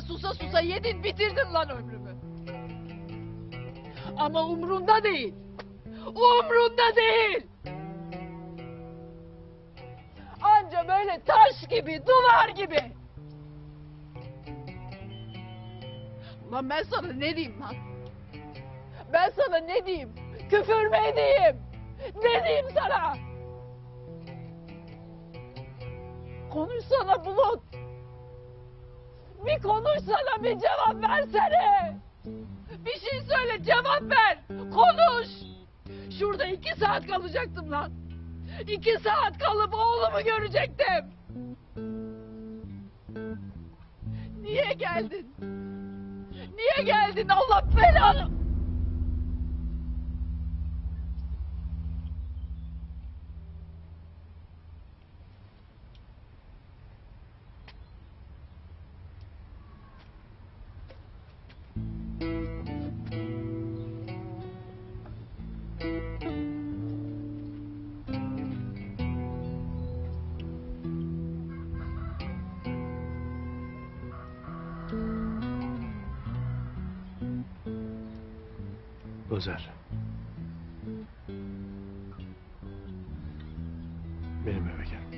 Susa susa yedin bitirdin lan ömrümü. Ama umrunda değil. Umrunda değil. Anca böyle taş gibi, duvar gibi. Lan ben sana ne diyeyim lan? Ben sana ne diyeyim? Küfür mü edeyim? Ne diyeyim sana? Konuşsana Bulut. Bir konuşsana bir cevap versene. Bir şey söyle cevap ver. Konuş. Şurada iki saat kalacaktım lan. İki saat kalıp oğlumu görecektim. Niye geldin? Niye geldin Allah belanı? Özer. Benim evim.